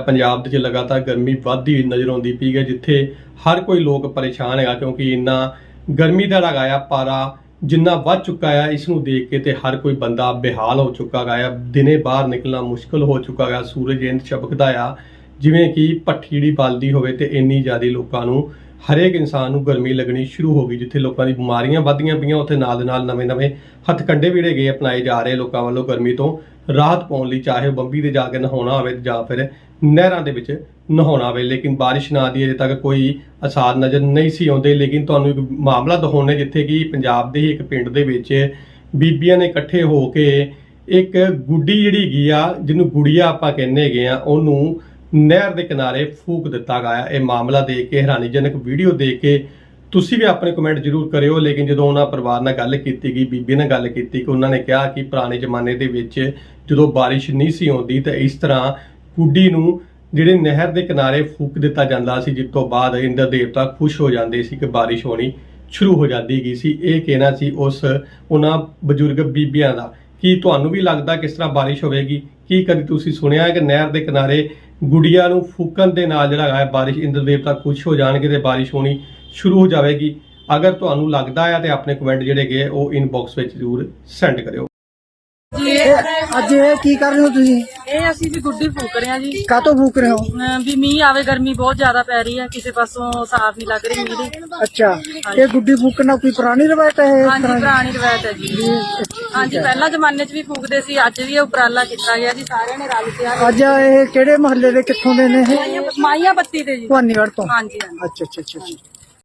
ਪੰਜਾਬ ਦੇ ਵਿੱਚ ਲਗਾਤਾਰ ਗਰਮੀ ਵੱਧਦੀ ਹੋਈ ਨਜ਼ਰ ਆਉਂਦੀ ਪਈ ਹੈ, ਜਿੱਥੇ ਹਰ ਕੋਈ ਲੋਕ ਪਰੇਸ਼ਾਨ ਹੈਗਾ ਕਿਉਂਕਿ ਇੰਨਾ ਗਰਮੀ ਦਾ ਲਗਾਇਆ ਪਾਰਾ ਜਿੰਨਾ ਵੱਧ ਚੁੱਕਾ ਹੈ ਇਸ ਨੂੰ ਦੇਖ ਕੇ ਤੇ ਹਰ ਕੋਈ ਬੰਦਾ ਬੇਹਾਲ ਹੋ ਚੁੱਕਾ ਹੈ ਦਿਨੇ ਬਾਹਰ ਨਿਕਲਣਾ ਮੁਸ਼ਕਲ ਹੋ ਚੁੱਕਾ ਹੈ ਸੂਰਜ ਇੰਜ ਚਮਕਦਾ ਆ, ਜਿਵੇਂ ਕਿ ਭੱਠੀ ਜਿਹੜੀ ਬਲਦੀ ਹੋਵੇ ਤੇ ਇੰਨੀ ਜ਼ਿਆਦਾ ਲੋਕਾਂ ਨੂੰ ਹਰੇਕ ਇਨਸਾਨ ਨੂੰ ਗਰਮੀ ਲੱਗਣੀ ਸ਼ੁਰੂ ਹੋ ਗਈ, ਜਿੱਥੇ ਲੋਕਾਂ ਦੀ ਬਿਮਾਰੀਆਂ ਵੱਧਦੀਆਂ ਪਈਆਂ, ਉੱਥੇ ਨਾਲ ਦੇ ਨਾਲ ਨਵੇਂ-ਨਵੇਂ ਹੱਥਕੰਡੇ ਵੀ ਜਿਹੜੇ ਗਏ ਅਪਣਾਏ ਜਾ ਰਹੇ ਲੋਕਾਂ ਵੱਲੋਂ ਗਰਮੀ ਤੋਂ ਰਾਹਤ ਪਾਉਣ ਲਈ, ਚਾਹੇ ਉਹ ਬੰਬੀ ਤੇ ਜਾ ਕੇ ਨਹਾਉਣਾ ਹੋਵੇ ਜਾਂ ਫਿਰ ਨਹਿਰਾਂ ਦੇ ਵਿੱਚ ਨਹਾਉਣਾ ਹੋਵੇ, ਲੇਕਿਨ ਬਾਰਿਸ਼ ਨਾ ਦੀ ਅਜੇ ਤੱਕ ਕੋਈ ਅਸਾਰ ਨਜ਼ਰ ਨਹੀਂ ਸੀ ਆਉਂਦੇ। ਲੇਕਿਨ ਤੁਹਾਨੂੰ ਇੱਕ ਮਾਮਲਾ ਦਿਖਾਉਣੇ ਜਿੱਥੇ ਕਿ ਪੰਜਾਬ ਦੇ ਹੀ ਇੱਕ ਪਿੰਡ ਦੇ ਵਿੱਚ ਬੀਬੀਆਂ ਨੇ ਇਕੱਠੇ ਹੋ ਕੇ ਇੱਕ ਗੁੱਡੀ ਜਿਹੜੀ ਹੈਗੀ ਆ, ਜਿਹਨੂੰ ਗੁੜੀਆ ਆਪਾਂ ਕਹਿੰਦੇ ਹੈਗੇ ਆ, ਉਹਨੂੰ ਨਹਿਰ ਦੇ ਕਿਨਾਰੇ ਫੂਕ ਦਿੱਤਾ ਗਿਆ ਇਹ ਮਾਮਲਾ ਦੇਖ ਕੇ ਹੈਰਾਨੀਜਨਕ ਵੀਡੀਓ ਦੇਖ ਕੇ ਤੁਸੀਂ ਵੀ ਆਪਣੇ ਕਮੈਂਟ ਜ਼ਰੂਰ ਕਰਿਓ, ਲੇਕਿਨ ਜਦੋਂ ਉਹਨਾਂ ਪਰਿਵਾਰ ਨਾਲ ਗੱਲ ਕੀਤੀ ਗਈ, ਬੀਬੀ ਨਾਲ ਗੱਲ ਕੀਤੀ ਕਿ ਉਹਨਾਂ ਨੇ ਕਿਹਾ ਕਿ ਪੁਰਾਣੇ ਜ਼ਮਾਨੇ ਦੇ ਵਿੱਚ ਜਦੋਂ ਬਾਰਿਸ਼ ਨਹੀਂ ਸੀ ਆਉਂਦੀ ਤਾਂ ਇਸ ਤਰ੍ਹਾਂ ਕੁੱਡੀ ਨੂੰ ਜਿਹੜੇ ਨਹਿਰ ਦੇ ਕਿਨਾਰੇ ਫੂਕ ਦਿੱਤਾ ਜਾਂਦਾ ਸੀ, ਜਿਸ ਤੋਂ ਬਾਅਦ ਇੰਦਰ ਦੇਵਤਾ ਖੁਸ਼ ਹੋ ਜਾਂਦੇ ਸੀ ਕਿ ਬਾਰਿਸ਼ ਹੋਣੀ ਸ਼ੁਰੂ ਹੋ ਜਾਂਦੀ ਗਈ ਸੀ। ਇਹ ਕਹਿਣਾ ਸੀ ਉਸ ਉਹਨਾਂ ਬਜ਼ੁਰਗ ਬੀਬੀਆਂ ਦਾ। ਕੀ ਤੁਹਾਨੂੰ ਵੀ ਲੱਗਦਾ ਕਿਸ ਤਰ੍ਹਾਂ ਬਾਰਿਸ਼ ਹੋਵੇਗੀ? ਕੀ ਕਦੀ ਤੁਸੀਂ ਸੁਣਿਆ ਹੈ ਕਿ ਨਹਿਰ ਦੇ ਕਿਨਾਰੇ ਗੁੜੀਆਂ ਨੂੰ ਫੂਕਣ ਦੇ ਨਾਲ ਜਿਹੜਾ ਹੈ ਬਾਰਿਸ਼ ਇੰਦਰ ਦੇਵਤਾ ਖੁਸ਼ ਹੋ ਜਾਣਗੇ ਤੇ ਬਾਰਿਸ਼ ਹੋਣੀ ਸ਼ੁਰੂ ਹੋ ਜਾਵੇਗੀ। ਅਗਰ ਤੁਹਾਨੂੰ ਲੱਗਦਾ ਹੈ ਤੇ ਆਪਣੇ ਕਮੈਂਟ ਜਿਹੜੇ ਗਏ, ਉਹ ਇਨਬਾਕਸ ਵਿੱਚ ਜ਼ਰੂਰ ਸੈਂਡ ਕਰਿਓ। ਅੱਜ ਇਹ ਕੀ ਕਰ ਰਹੇ ਹੋ ਤੁਸੀਂ? ਇਹ ਅਸੀਂ ਵੀ ਗੁੱਡੀ ਫੂਕ ਰਹੇ ਹਾਂ ਜੀ। ਕਾਤੋਂ ਫੂਕ ਰਹੇ ਹੋ? ਅਮ ਵੀ ਮੀਂਹ ਆਵੇ ਗਰਮੀ ਬਹੁਤ ਜ਼ਿਆਦਾ ਪੈ ਰਹੀ ਹੈ ਕਿਸੇ ਪਾਸੋਂ ਸਾਫ਼ ਨਹੀਂ ਲੱਗ ਰਹੀ ਮੀਂਹ ਦੀ। ਅੱਛਾ ਇਹ ਗੁੱਡੀ ਫੂਕਣਾ ਕੋਈ ਪੁਰਾਣੀ ਰਵਾਇਤ ਹੈ ਇਸ ਹਾਂਜੀ ਤਰ੍ਹਾਂ ਦੀ? ਪੁਰਾਣੀ ਰਵਾਇਤ ਹੈ ਜੀ। ਹਾਂਜੀ ਪਹਿਲਾਂ ਜ਼ਮਾਨੇ 'ਚ ਵੀ ਫੂਕਦੇ ਸੀ ਅੱਜ ਵੀ ਇਹ ਉਪਰਾਲਾ ਕੀਤਾ ਗਿਆ ਜੀ ਸਾਰਿਆਂ ਨੇ ਰਲ ਕੇ ਆ ਅੱਜ ਇਹ ਕਿਹੜੇ ਮਹੱਲੇ ਦੇ ਕਿੱਥੋਂ ਦੇ ਨੇ ਇਹ? ਮਾਈਆਂ ਬੱਤੀ ਤੇ ਜੀ। ਭਵਾਨੀਗੜ੍ਹ ਤੋਂ। ਹਾਂਜੀ ਹਾਂਜੀ। ਅੱਛਾ ਅੱਛਾ ਅੱਛਾ ਅੱਛਾ।